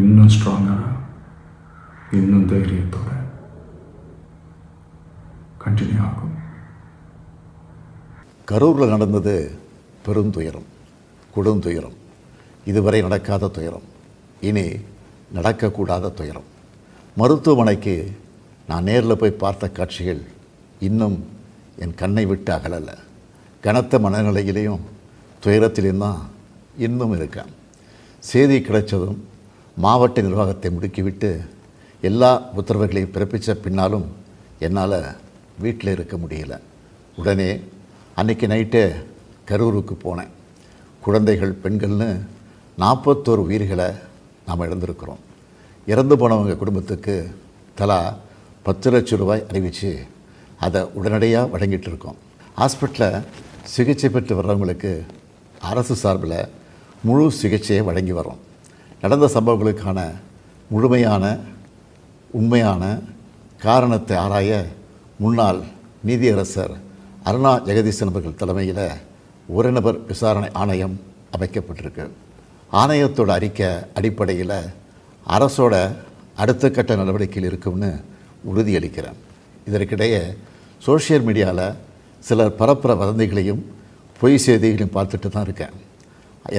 இன்னும் ஸ்ட்ராங்காக இன்னும் தைரியத்தோடு கண்டினியூ ஆகும். கரூரில் நடந்தது பெருந்துயரம் கொடுந்துயரம் இதுவரை நடக்காத துயரம் இனி நடக்கக்கூடாத துயரம். மருத்துவமனைக்கு நான் நேரில் போய் பார்த்த காட்சிகள் இன்னும் என் கண்ணை விட்டு அகலலை. கனத்த மனநிலையிலையும் துயரத்திலையும் தான் இன்னும் இருக்கேன். செய்தி கிடைச்சதும் மாவட்ட நிர்வாகத்தை முடுக்கிவிட்டு எல்லா உத்தரவுகளையும் பிறப்பித்த பின்னாலும் என்னால் வீட்டில் இருக்க முடியல. உடனே அன்னைக்கு நைட்டே கரூருக்கு போனேன். குழந்தைகள் பெண்கள்னு நாற்பத்தோரு உயிர்களை நாம் இழந்திருக்கிறோம். இறந்து போனவங்க குடும்பத்துக்கு தலா பத்து லட்சம் ரூபாய் அறிவித்து அதை உடனடியாக வழங்கிட்டு இருக்கோம். ஹாஸ்பிட்டலில் சிகிச்சை பெற்று வர்றவங்களுக்கு அரசு சார்பில் முழு சிகிச்சையை வழங்கி வரோம் நடந்த சம்பவங்களுக்கான முழுமையான உண்மையான காரணத்தை ஆராய முன்னாள் நீதியரசர் அருணா ஜெகதீசன் அவர்கள் தலைமையில் ஒரு நபர் விசாரணை ஆணையம் அமைக்கப்பட்டிருக்கு. ஆணையத்தோட அறிக்கை அடிப்படையில் அரசோட அடுத்த கட்ட நடவடிக்கையில் இருக்கும்னு உறுதியளிக்கிறேன். இதற்கிடையே சோஷியல் மீடியாவில் சிலர் பரப்புற வதந்திகளையும் பொய் செய்திகளையும் பார்த்துட்டு தான் இருக்கேன்.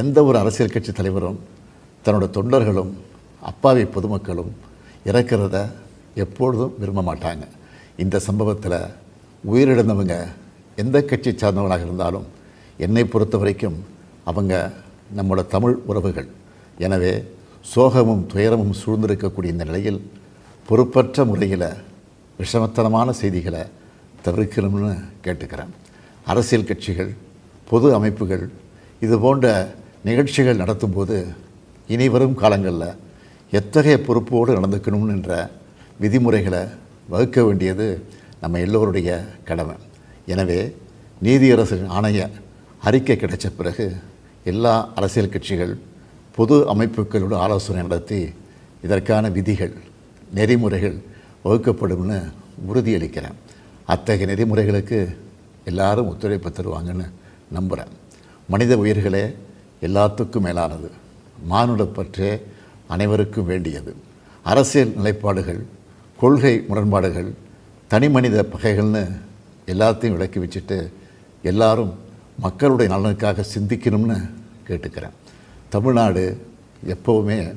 எந்த ஒரு அரசியல் கட்சி தலைவரும் தன்னோட தொண்டர்களும் அப்பாவி பொதுமக்களும் இறக்கிறத எப்பொழுதும் விரும்ப மாட்டாங்க. இந்த சம்பவத்தில் உயிரிழந்தவங்க எந்த கட்சி சார்ந்தவங்களாக இருந்தாலும் என்னை பொறுத்த வரைக்கும் அவங்க நம்மளோட தமிழ் உறவுகள். எனவே சோகமும் துயரமும் சூழ்ந்திருக்கக்கூடிய இந்த நிலையில் பொறுப்பற்ற முறையில் விஷமத்தனமான செய்திகளை தவிர்க்கணும்னு கேட்டுக்கிறேன். அரசியல் கட்சிகள் பொது அமைப்புகள் இது போன்ற நிகழ்ச்சிகள் நடத்தும்போது இனி வரும் காலங்களில் எத்தகைய பொறுப்போடு நடந்துக்கணும்னு என்ற விதிமுறைகளை வகுக்க வேண்டியது நம்ம எல்லோருடைய கடமை. எனவே நீதியரசரின் ஆணைய அறிக்கை கிடைச்ச பிறகு எல்லா அரசியல் கட்சிகள் பொது அமைப்புகளோடு ஆலோசனை நடத்தி இதற்கான விதிகள் நெறிமுறைகள் வகுக்கப்படும்னு உறுதியளிக்கிறேன். அத்தகைய நெறிமுறைகளுக்கு எல்லாரும் ஒத்துழைப்பு தருவாங்கன்னு நம்புகிறேன் மனித உயிர்களே எல்லாத்துக்கும் மேலானது. மானுடப்பற்று அனைவருக்கும் வேண்டியது. அரசியல் நிலைப்பாடுகள் கொள்கை முரண்பாடுகள் தனி மனித பகைகள்னு எல்லாத்தையும் விளக்கி வச்சுட்டு எல்லாரும் மக்களுடைய நலனுக்காக சிந்திக்கணும்னு கேட்டுக்கிறேன். தமிழ்நாடு எப்போவுமே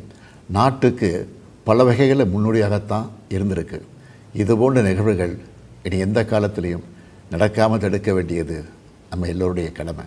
நாட்டுக்கு பல வகைகளில் முன்னோடியாகத்தான் இருந்திருக்கு. இது போன்ற நிகழ்வுகள் இனி எந்த காலத்திலையும் நடக்காமல் தடுக்க வேண்டியது நம்ம எல்லோருடைய கடமை.